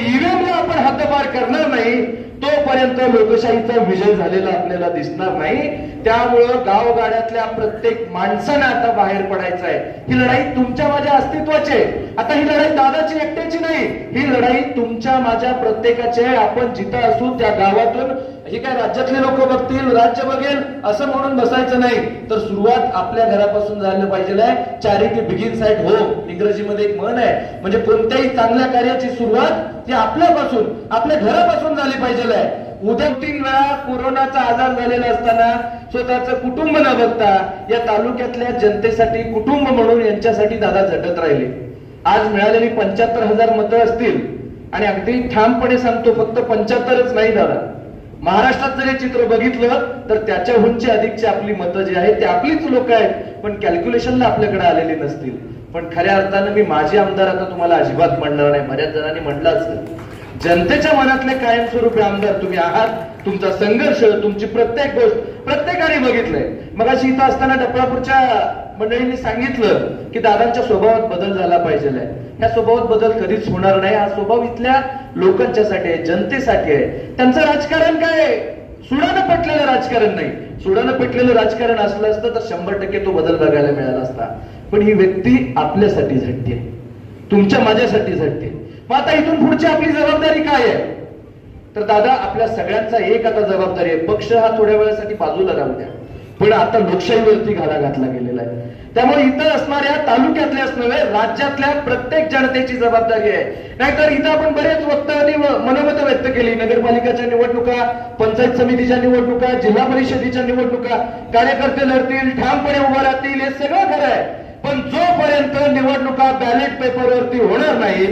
ईव्हीएमला आपण हद्दपार करणार नाही तोपर्यंत लोकशाहीचा विजय झालेला आपल्याला दिसणार नाही. त्यामुळं गावगाड्यातल्या प्रत्येक माणसानं आता बाहेर पडायचं आहे. ही लढाई तुमच्या माझ्या अस्तित्वाची आहे. आता ही लढाई दादाची एकट्याची नाही. ही लढाई तुमच्या माझ्या प्रत्येकाची आहे. आपण जिथं असू त्या गावातून. हे काय राज्यातले लोक बघतील राज्य बघेल असं म्हणून बसायचं नाही. तर सुरुवात आपल्या घरापासून झालं पाहिजे चॅरिटी बिगिन्स ॲट होम इंग्रजीमध्ये एक म्हण आहे. म्हणजे कोणत्याही चांगल्या कार्याची सुरुवात ते आपल्यापासून आपल्या घरापासून झाले पाहिजे आहे उद्या तीन वेळा कोरोनाचा आजार झालेला असताना स्वतःचं कुटुंब न बघता या तालुक्यातल्या जनतेसाठी कुटुंब म्हणून यांच्यासाठी दादा झटत राहिले. आज मिळालेली पंच्याहत्तर हजार मतं असतील. आणि अगदी ठामपणे सांगतो फक्त पंच्याहत्तरच नाही दादा. महाराष्ट्रात जर हे चित्र बघितलं तर त्याच्याहूनची अधिकची आपली मतं जी आहेत ते आपलीच लोक आहेत पण कॅल्क्युलेशनला आपल्याकडे आलेली नसतील. पण खऱ्या अर्थानं मी माझे आमदार आता तुम्हाला अजिबात म्हणणार नाही. बऱ्याच जणांनी म्हणलं असेल जनतेच्या मनातले कायमस्वरूपी आमदार तुम्ही आहात. तुमचा संघर्ष तुमची प्रत्येक गोष्ट प्रत्येकाने बघितलंय. मग अशी इथं असताना डपळापूरच्या मंडळींनी सांगितलं की दादांच्या स्वभावात बदल झाला पाहिजे ह्या स्वभावात बदल कधीच होणार नाही. हा स्वभाव इथल्या लोकांच्यासाठी आहे जनतेसाठी आहे. त्यांचं राजकारण काय सुडानं पटलेलं राजकारण नाही. सुडानं पटलेलं राजकारण असलं असतं तर शंभर टक्के तो बदल बघायला मिळाला असता. पण ही व्यक्ती आपल्यासाठी झटते. तुमच्या माझ्यासाठी झटते. मग आता इथून पुढची आपली जबाबदारी काय आहे? तर दादा आपल्या सगळ्यांचा एक आता जबाबदारी आहे. पक्ष हा थोड्या वेळासाठी बाजूला राहू द्या. पण आता लोकशाहीवरती घाला घातला गेलेला आहे. त्यामुळे इथं असणाऱ्या तालुक्यातल्याच नव्हे राज्यातल्या प्रत्येक जनतेची जबाबदारी आहे. नाहीतर इथं आपण बरेच वक्तांनी मनोमत व्यक्त केली. नगरपालिकाच्या निवडणुका पंचायत समितीच्या निवडणुका जिल्हा परिषदेच्या निवडणुका कार्यकर्ते लढतील ठामपणे उभा राहतील हे सगळं खरं आहे. पण जोपर्यंत निवडणुका बॅलेट पेपरवरती होणार नाही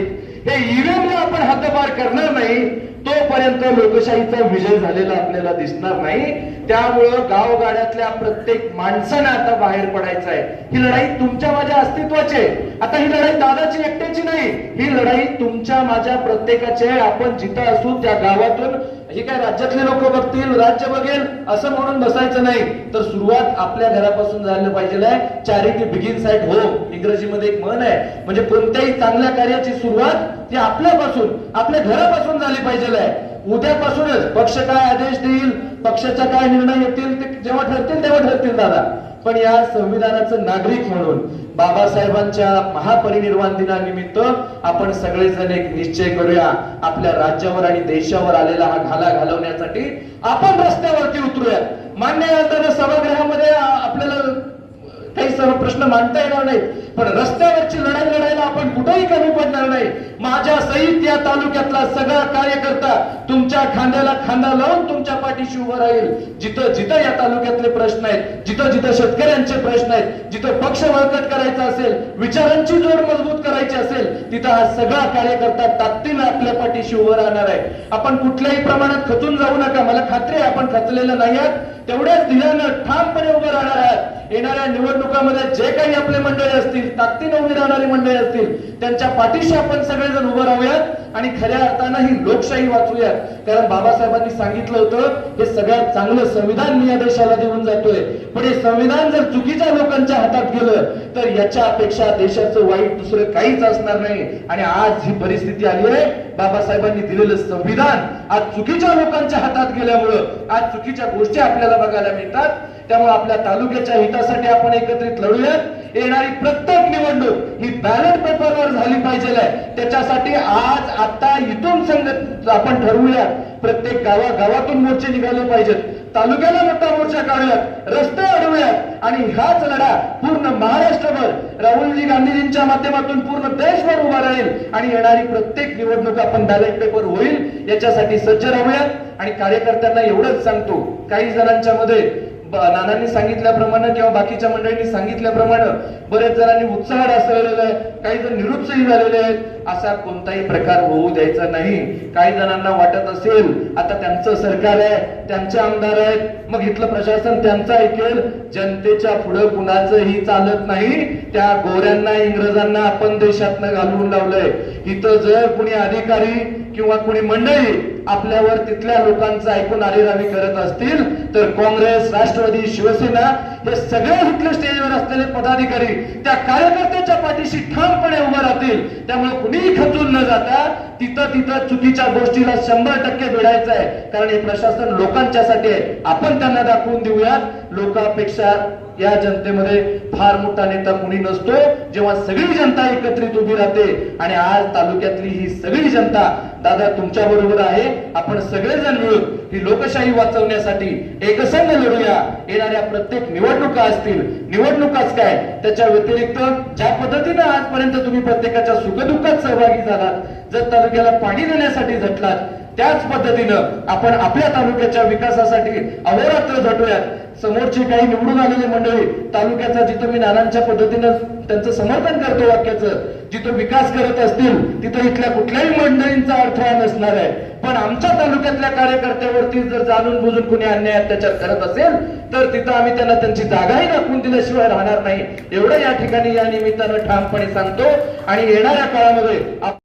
हे ईव्हीएमला आपण हद्दपार करणार नाही तोपर्यंत लोकशाहीचा विजय झालेला आपल्याला दिसणार नाही. त्यामुळं गावगाड्यातल्या प्रत्येक माणसानं आता बाहेर पडायचं आहे. ही लढाई तुमच्या माझ्या अस्तित्वाची आहे. आता ही लढाई दादाची एकट्याची नाही. ही लढाई तुमच्या माझ्या प्रत्येकाची आहे. आपण जिथं असू त्या गावातून हे काय राज्यातले लोक बघतील राज्य बघेल असं म्हणून बसायचं नाही. तर सुरुवात आपल्या घरापासून झालं पाहिजे चॅरिटी बिगिन्स ॲट होम इंग्रजीमध्ये एक म्हण आहे. म्हणजे कोणत्याही चांगल्या कार्याची सुरुवात ती आपल्यापासून आपल्या घरापासून झाली पाहिजे आहे. उद्यापासूनच पक्ष काय आदेश देईल पक्षाचा काय निर्णय येतील ते जेव्हा ठरतील तेव्हा ठरतील दादा. पण या संविधानाचं नागरिक म्हणून बाबासाहेबांच्या महापरिनिर्वाण दिनानिमित्त आपण सगळेजण एक निश्चय करूया. आपल्या राज्यावर आणि देशावर आलेला हा घाला घालवण्यासाठी आपण रस्त्यावरती उतरूया. मान्य आहे सभागृहामध्ये आपल्याला काही सर्व प्रश्न मांडता येणार नाही पण रस्त्यावरची लढाई लढायला आपण कुठेही नाही. माझ्या सहित या तालुक्यातला सगळा कार्यकर्ता तुमच्या खांद्याला खांदा लावून तुमच्या पाठीशी उभं राहील. जिथं जिथं या तालुक्यातले प्रश्न आहेत जिथं जिथं शेतकऱ्यांचे प्रश्न आहेत जिथं पक्ष बळकट करायचा असेल विचारांची जोड मजबूत करायची असेल तिथं हा सगळा कार्यकर्ता ताकदीनं आपल्या पाठीशी उभं राहणार आहे. आपण कुठल्याही प्रमाणात खचून जाऊ नका. मला खात्री आहे आपण खचलेलं नाही आहात. तेवढ्याच धिरानं ठामपणे उभं राहणार आहात. येणाऱ्या निवडणुकामध्ये जे काही आपले मंडळी असतील ताकदीनं उभी राहणारी मंडळी असतील त्यांच्या पाठीशी आपण सगळेजण उभं राहूयात आणि खऱ्या अर्थानं ही लोकशाही वाचूयात. कारण बाबासाहेबांनी सांगितलं होतं हे सगळ्यात चांगलं संविधान मी या देशाला देऊन जातोय. पण हे संविधान जर चुकीच्या लोकांच्या हातात गेलं तर याच्या अपेक्षा देशाचं वाईट दुसरं काहीच असणार नाही. आणि आज ही परिस्थिती आली आहे. बाबासाहेबांनी दिलेलं संविधान आज चुकीच्या लोकांच्या हातात गेल्यामुळं आज चुकीच्या गोष्टी आपल्याला बघायला मिळतात. त्यामुळे आपल्या तालुक्याच्या हितासाठी आपण एकत्रित लढूयात. येणारी प्रत्येक निवडणूक ही बॅलेट पेपरवर झाली पाहिजे त्याच्यासाठी आज आता इथून संघ आपण ठरवूयात. प्रत्येक गावा गावातून मोर्चे निघाले पाहिजेत. तालुक्याला मोठा मोर्चा काढूयात. रस्ते अडवूयात आणि हाच लढा पूर्ण महाराष्ट्रभर राहुलजी गांधीजींच्या माध्यमातून पूर्ण देशभर उभा राहील. आणि येणारी प्रत्येक निवडणूक आपण बॅलेट पेपर होईल याच्यासाठी सज्ज राहूयात. आणि कार्यकर्त्यांना एवढंच सांगतो काही जणांच्या मध्ये नानांनी सांगितल्याप्रमाणे किंवा बाकीच्या मंडळींनी सांगितल्याप्रमाणे बरेच जणांनी उत्साह ढासळलेला आहे. काही जण निरुत्साही झालेले आहेत. असा कोणताही प्रकार होऊ द्यायचा नाही. काही जणांना वाटत असेल आता त्यांचं सरकार आहे त्यांचे आमदार आहेत. मग इथलं प्रशासन त्यांचं ऐकेल. जनतेच्या पुढं कुणाचंही चालत नाही. त्या गोऱ्यांना इंग्रजांना आपण देशातनं घालवून लावलंय. इथं जर कुणी अधिकारी किंवा कुणी मंडळी आपल्यावर तिथल्या लोकांचं ऐकून आरेरावी करत असतील तर काँग्रेस राष्ट्रवादी शिवसेना हे सगळे इथले स्टेजवर असलेले पदाधिकारी त्या कार्यकर्त्याच्या पाठीशी ठामपणे उभं राहतील. त्यामुळे कुणीही खचून न जाता तिथं तिथं चुकीच्या गोष्टीला शंभर टक्के भिडायचं आहे. कारण हे प्रशासन लोकांच्यासाठी आहे. आपण त्यांना दाखवून देऊयात. लोकांपेक्षा या जनतेमध्ये फार मोठा नेता कुणी नसतो जेव्हा सगळी जनता एकत्रित उभी राहते. आणि आज तालुक्यातली ही सगळी जनता दादा तुमच्या बरोबर आहे. आपण सगळेजण मिळून ही लोकशाही वाचवण्यासाठी एकसंघ लढूया. येणाऱ्या प्रत्येक निवडणुका असतील निवडणुकाच काय त्याच्या व्यतिरिक्त ज्या पद्धतीनं आजपर्यंत तुम्ही प्रत्येकाच्या सुखदुःखात सहभागी झालात जर तालुक्याला पाणी देण्यासाठी झटलात त्याच पद्धतीनं आपण आपल्या तालुक्याच्या विकासासाठी अहोरात्र झटूयात. समोरची काही निवडून आलेली मंडळी तालुक्याचा जिथं मी नानांच्या पद्धतीनं त्यांचं समर्थन करतो वाक्याचं जिथं विकास करत असतील तिथं इथल्या कुठल्याही मंडळींचा अडथळा नसणार आहे. पण आमच्या तालुक्यातल्या कार्यकर्त्यावरती जर जाणून बुजून कुणी अन्याय अत्याचार करत असेल तर तिथं आम्ही त्यांना त्यांची जागाही दाखवून दिल्याशिवाय राहणार नाही. एवढं या ठिकाणी या निमित्तानं ठामपणे सांगतो. आणि येणाऱ्या काळामध्ये आप-